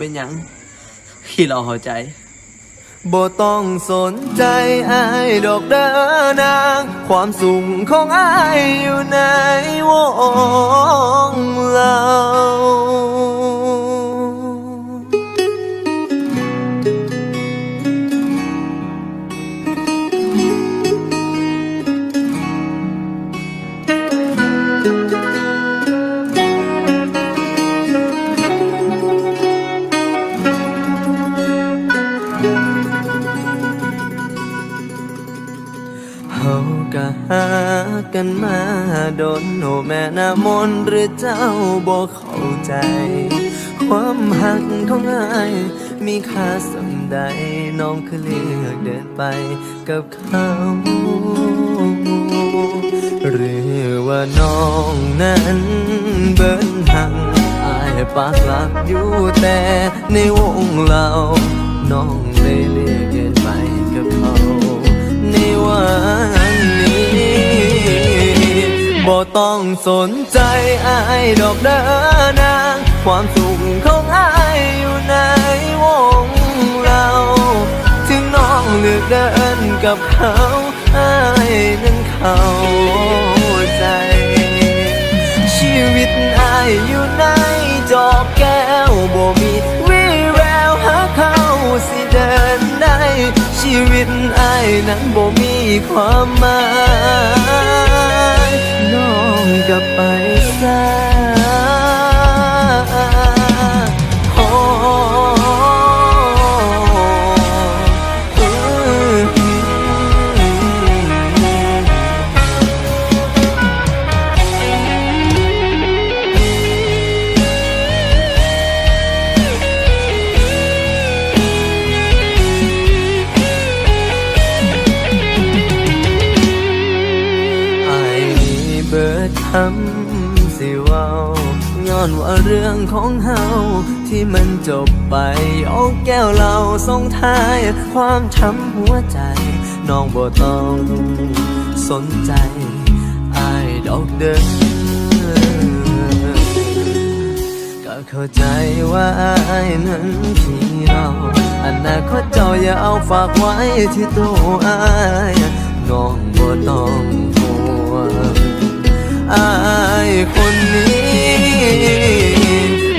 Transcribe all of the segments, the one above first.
เป็นหยังที่เราหัวใจบ่ต้องสนใจอายดอกเด้อนาง ความสุขของอายอยู่ในวงเราาก็หากันมาโดนโนแม่นามนหรือเจ้าบ่เข้าใจ ความหักของอายมีค่าสำใดน้องคือเลือกเดินไปกับเขาหรือว่าน้องนั้นเบิ้นหังอายปากหลักอยู่แต่ในวงเรา น้องเลยเลือกเดินไปกับเขาในวัน บ่ต้องสนใจอายดอกเด้อนาง ความสุขของอายอยู่ในวงเรา ถึงน้องเลือกเดินกับเขาอายนั้นเข้าใจ ชีวิตอายอยู่ในจอกแก้วบ่มี ชีวิตอายนั้นบ่มีความหมายน้อ เรื่องของเฮาที่มันจบไปโอ้แก้วเราส่งท้าย ความช้ำหัวใจน้องบ่ต้องสนใจอายดอกเดินก็เข้าใจว่าอายนั้นที่เราอนาคตเจ้าอย่าเอาฝากไว้ที่ตัวอายน้องบ่ต้องห่วงอายคนนี้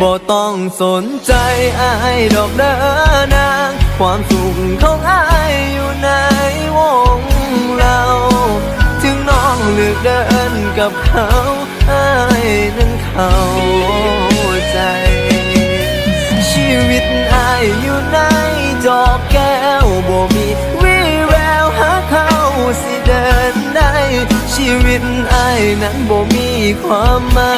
บ่ต้องสนใจอายดอกเด้อนาง ความสุขของอายอยู่ในวงเรา ถึงน้องเลือกเดินกับเขาอายนั้นเขาใจ ชีวิตอายอยู่ในจอกแก้วบ่มีวิแววหาเขาสิเดิน ชีวิตอายนั้นบ่มีความหมา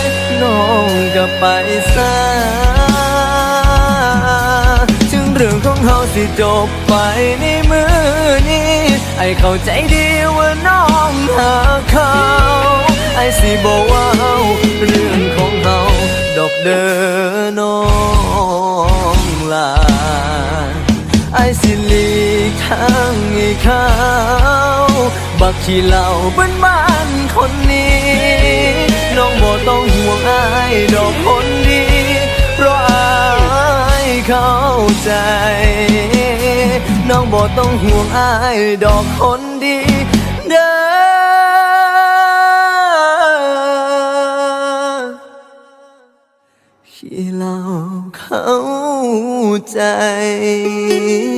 ยน้องก็ไปซะถึงเรื่องของเขาสิจบไปในมือนี้ไอเข้าใจดีว่าน้องหาเขาไอสิบอกว่าเรื่องของเขาดอกเดินน้องลา ไอสิลีข้างให้เขาบักขี้เหล่าเป็นบ้านคนนี้ น้องบ่ต้องห่วงอายดอกคนดี เพราะอายเข้าใจ น้องบ่ต้องห่วงอายดอกคนดี ใ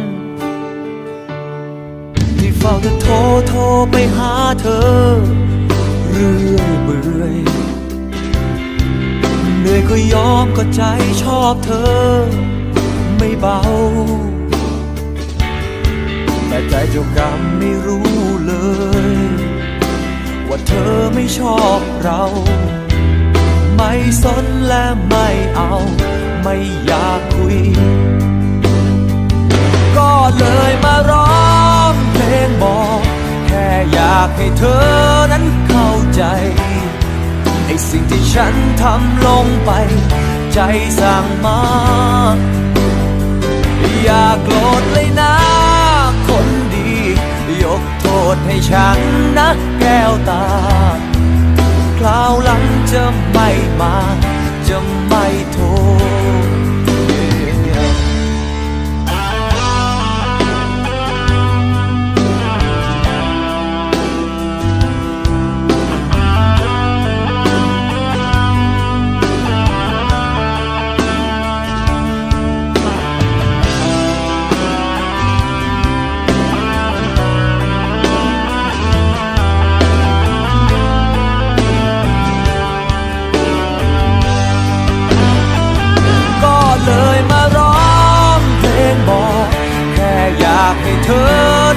เฝ้าแต่โทรโทรไปหาเธอ เรื่อยเบื่อยเหนื่อยก็ยอมก็ใจชอบเธอ ไม่เบา แต่ใจเจ้ากรรมไม่รู้เลย ว่าเธอไม่ชอบเรา ไม่สนและไม่เอา ไม่อยากคุย ก็เลยมาร้อง งบอก แค่อยากให้เธอนั้นเข้าใจไอ้สิ่งที่ฉันทำลงไป ใจสั่งมา อย่าโกรธเลยนะ คนดี ยกโทษให้ฉันนะแก้วตา คราวหลังจะไม่มาจะ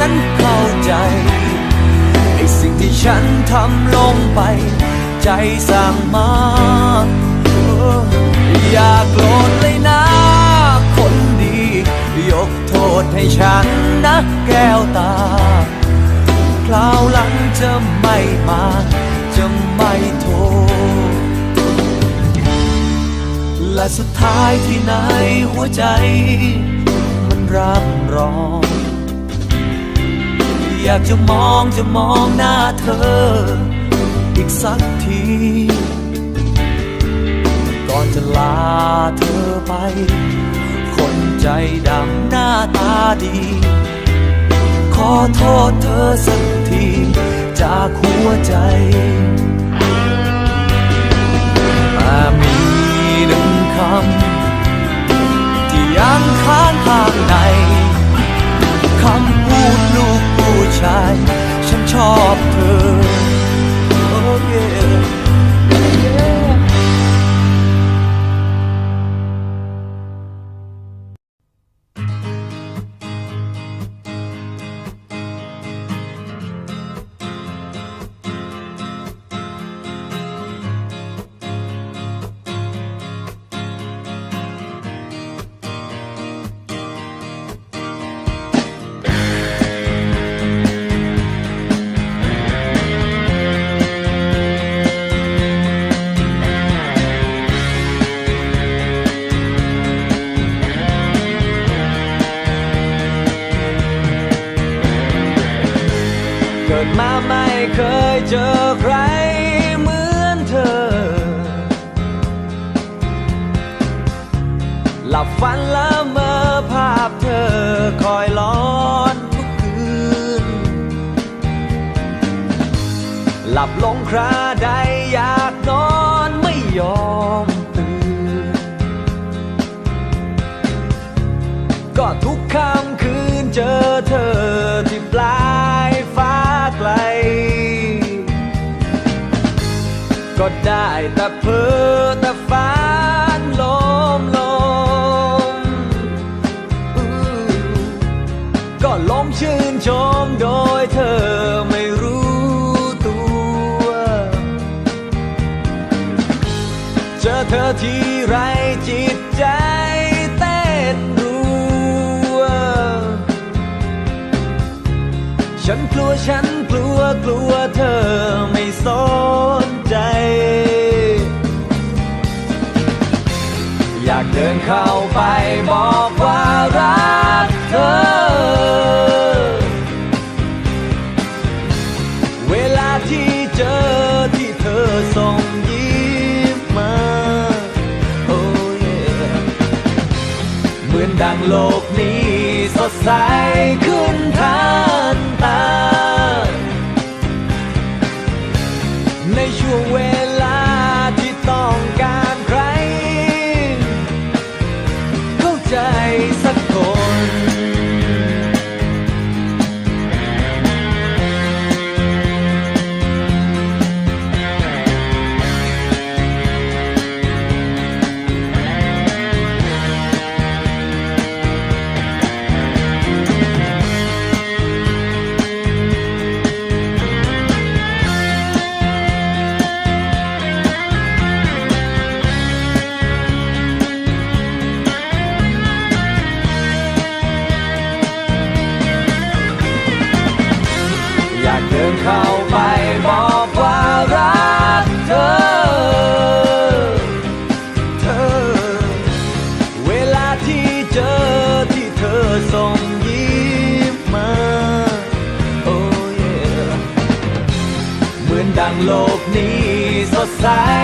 นั้นเข้าใจไอสิ่งที่ฉันทำลงไป ใจสั่งมาอออย่าโกรธเลยนะ คนดี ยกโทษให้ฉันนะแก้วตา คราวหลังจะไม่มา จะไม่โทษ และสุดท้ายที่ไหนหัวใจ มันรับรอง อยากจะมองจะมองหน้าเธอ อีกสักที ก่อนจะลาเธอไป คนใจดำหน้าตาดี ขอโทษเธอสักที จากหัวใจแต่มีหนึ่งคำ ที่ยังค้างข้างในคำพูดลูก ชายฉันชอบเธอ ดมาไม่เคยเจอใครเหมือนเธอ หลับฝันละเมอภาพเธอคอยร้อนทุกคืน หลับลงคราใดอยากนอนไม่ยอมตื่น ก็ทุกค่ำคืนเจอเธอที่ปลายฟ้า ก็ได้แต่เพ้อแต่ฝันลมลมก็ลมชื่นชมโดยเธอไม่รู้ตัว เจอเธอที่ไรจิตใจเต้นรัว ฉันกลัวฉันกลัวกลัวเธอไม่สน ใจ อยากเดินเข้าไปบอกว่ารักเธอ เวลาที่เจอที่เธอส่งยิ้มมา โอ้ยเหมือนดังโลกนี้สดใส ด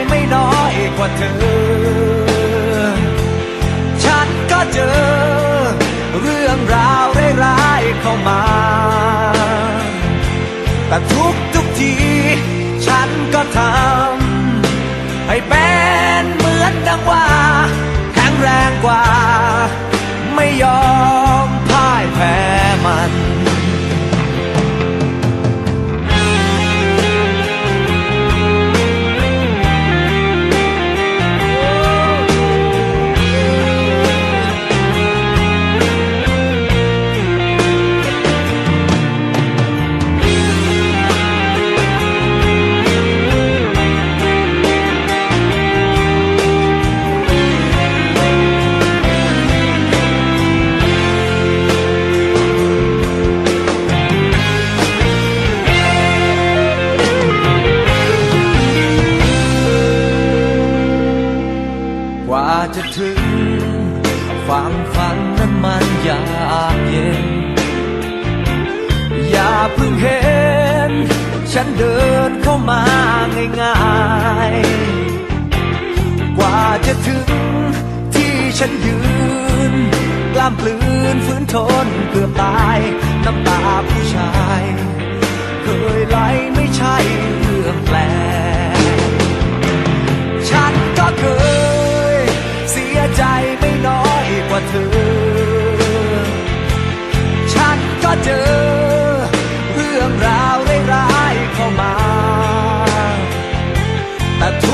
กว่าเธอ ฉันก็เจอ เรื่องราวร้ายๆเข้ามา แต่ทุก เดินเข้ามาง่ายๆ กว่าจะถึงที่ฉันยืน กล้ามปลืนฝืนทนเกือบตาย น้ำตาผู้ชาย เคยไหลไม่ใช่เรื่องแปลกฉันก็เคย เสียใจไม่น้อยกว่าเธอ ฉันก็เจอ เรื่